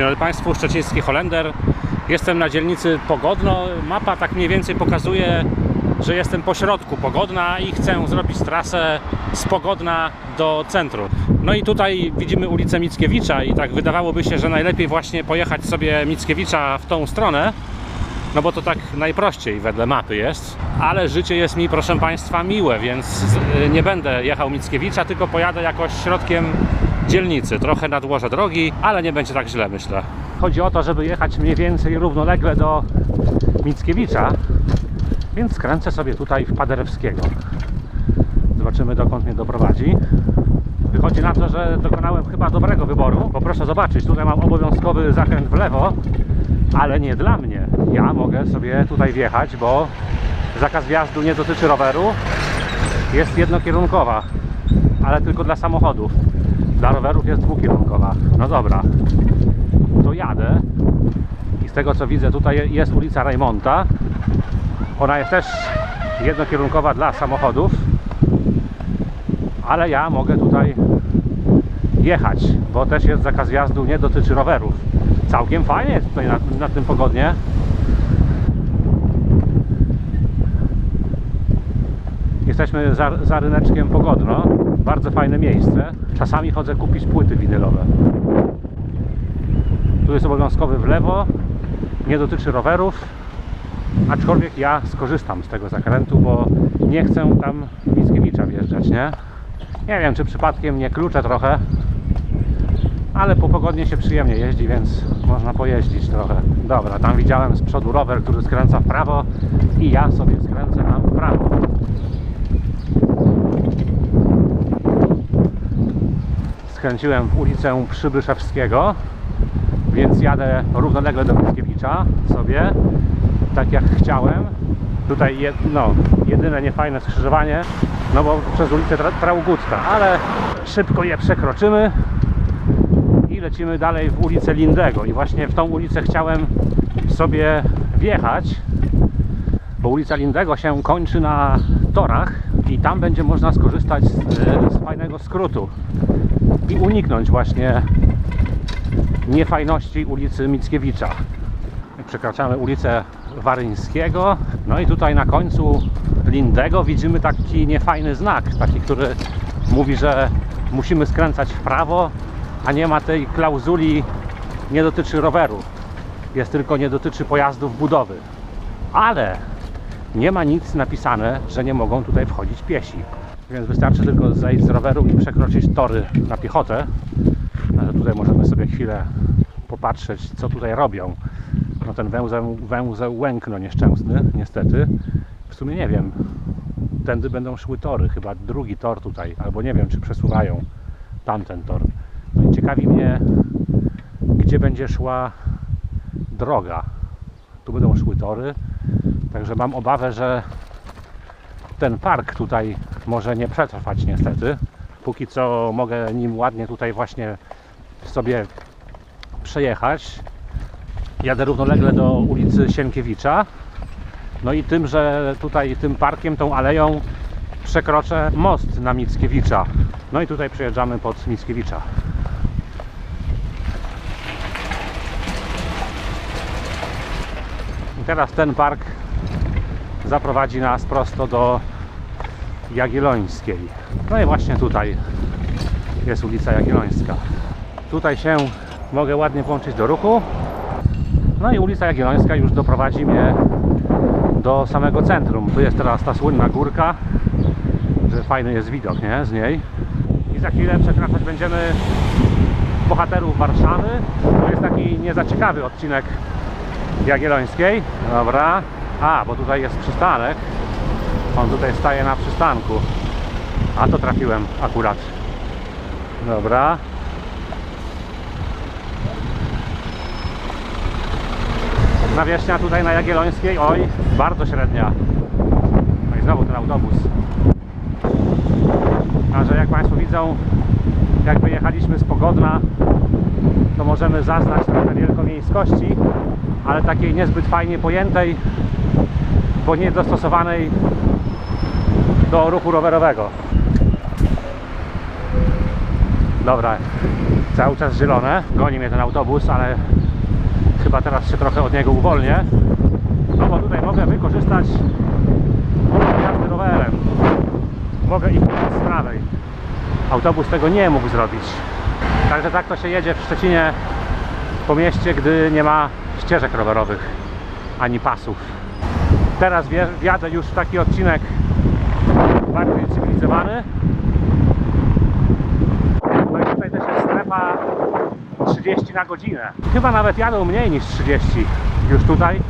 Dzień dobry Państwu, Szczeciński Holender. Jestem na dzielnicy Pogodno. Mapa tak mniej więcej pokazuje, że jestem po środku Pogodna i chcę zrobić trasę z Pogodna do centrum. No i tutaj widzimy ulicę Mickiewicza i tak wydawałoby się, że najlepiej właśnie pojechać sobie Mickiewicza w tą stronę, no bo to tak najprościej wedle mapy jest. Ale życie jest mi, proszę Państwa, miłe, więc nie będę jechał Mickiewicza, tylko pojadę jakoś środkiem dzielnicy. Trochę nadłożę drogi, ale nie będzie tak źle, myślę. Chodzi o to, żeby jechać mniej więcej równolegle do Mickiewicza, więc skręcę sobie tutaj w Paderewskiego. Zobaczymy, dokąd mnie doprowadzi. Wychodzi na to, że dokonałem chyba dobrego wyboru, bo proszę zobaczyć, tutaj mam obowiązkowy zakręt w lewo, ale nie dla mnie. Ja mogę sobie tutaj wjechać, bo zakaz wjazdu nie dotyczy roweru. Jest jednokierunkowa, ale tylko dla samochodów. Dla rowerów jest dwukierunkowa. No dobra, to jadę. I z tego co widzę, tutaj jest ulica Rajmonta. Ona jest też jednokierunkowa dla samochodów, ale ja mogę tutaj jechać, bo też jest zakaz wjazdu, nie dotyczy rowerów. Całkiem fajnie jest tutaj na, na tym pogodnie. Jesteśmy za, za ryneczkiem Pogodno. Bardzo fajne miejsce. Czasami chodzę kupić płyty winylowe. Tu jest obowiązkowy w lewo. Nie dotyczy rowerów. Aczkolwiek ja skorzystam z tego zakrętu, bo nie chcę tam Mickiewicza wjeżdżać, nie? Nie wiem, czy przypadkiem nie kluczę trochę, ale po pogodnie się przyjemnie jeździ, więc można pojeździć trochę. Dobra, tam widziałem z przodu rower, który skręca w prawo i ja sobie skręcę tam w prawo. Skręciłem w ulicę Przybyszewskiego, więc jadę równolegle do Mickiewicza sobie, tak jak chciałem. Tutaj je, no, jedyne niefajne skrzyżowanie, no bo przez ulicę Tra- Traugutta, ale szybko je przekroczymy i lecimy dalej w ulicę Lindego. I właśnie w tą ulicę chciałem sobie wjechać, bo ulica Lindego się kończy na torach i tam będzie można skorzystać z, z fajnego skrótu i uniknąć właśnie niefajności ulicy Mickiewicza. Przekraczamy ulicę Waryńskiego, no i tutaj na końcu Lindego widzimy taki niefajny znak, taki, który mówi, że musimy skręcać w prawo, a nie ma tej klauzuli nie dotyczy roweru. Jest tylko nie dotyczy pojazdów budowy. Ale nie ma nic napisane, że nie mogą tutaj wchodzić piesi. Więc wystarczy tylko zejść z roweru i przekroczyć tory na piechotę. Ale tutaj możemy sobie chwilę popatrzeć, co tutaj robią. No ten węzeł, węzeł łękno nieszczęsny, niestety. W sumie nie wiem. Tędy będą szły tory, chyba drugi tor tutaj, albo nie wiem, czy przesuwają tamten tor. No i ciekawi mnie, gdzie będzie szła droga. Tu będą szły tory, także mam obawę, że ten park tutaj może nie przetrwać niestety. Póki co mogę nim ładnie tutaj właśnie sobie przejechać. Jadę równolegle do ulicy Sienkiewicza. No i tym, że tutaj tym parkiem, tą aleją przekroczę most na Mickiewicza. No i tutaj przejeżdżamy pod Mickiewicza. I teraz ten park zaprowadzi nas prosto do Jagiellońskiej. No i właśnie tutaj jest ulica Jagiellońska. Tutaj się mogę ładnie włączyć do ruchu. No i ulica Jagiellońska już doprowadzi mnie do samego centrum. Tu jest teraz ta słynna górka, że fajny jest widok, nie? Z niej. I za chwilę przekraczać będziemy bohaterów Warszawy. To jest taki nie za ciekawy odcinek Jagiellońskiej. Dobra. A, bo tutaj jest przystanek. On tutaj staje na przystanku. A to trafiłem akurat. Dobra. Nawierzchnia tutaj na Jagiellońskiej, oj, bardzo średnia. No i znowu ten autobus. Także jak Państwo widzą, jak wyjechaliśmy z Pogodna, to możemy zaznać trochę wielkomiejskości, ale takiej niezbyt fajnie pojętej, bo nie dostosowanej do ruchu rowerowego. Dobra, cały czas zielone. Goni mnie ten autobus, ale chyba teraz się trochę od niego uwolnię. No bo tutaj mogę wykorzystać jazdy rowerem. Mogę ich z prawej. Autobus tego nie mógł zrobić. Także tak to się jedzie w Szczecinie po mieście, gdy nie ma ścieżek rowerowych ani pasów. Teraz wjadę już w taki odcinek bardziej cywilizowany. No i tutaj też jest strefa 30 na godzinę. Chyba nawet jadą mniej niż 30 już tutaj,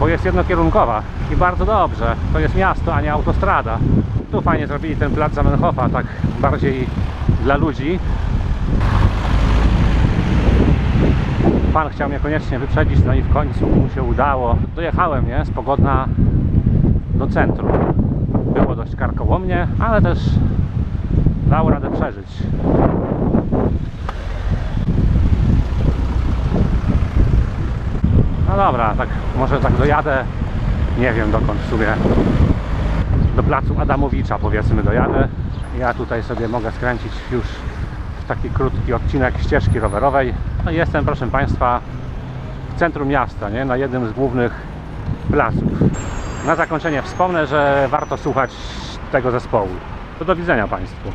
bo jest jednokierunkowa. I bardzo dobrze. To jest miasto, a nie autostrada. Tu fajnie zrobili ten plac Zamenhofa, tak bardziej dla ludzi. Pan chciał mnie koniecznie wyprzedzić, no i w końcu mu się udało. Dojechałem, nie, z Pogodna do centrum. Było dość karkołomnie, ale też dało radę przeżyć. No dobra, tak może tak dojadę, nie wiem dokąd w sumie, do placu Adamowicza powiedzmy dojadę. Ja tutaj sobie mogę skręcić już w taki krótki odcinek ścieżki rowerowej. No jestem, proszę Państwa, w centrum miasta, nie? na jednym z głównych placów. Na zakończenie wspomnę, że warto słuchać tego zespołu. To do widzenia Państwu.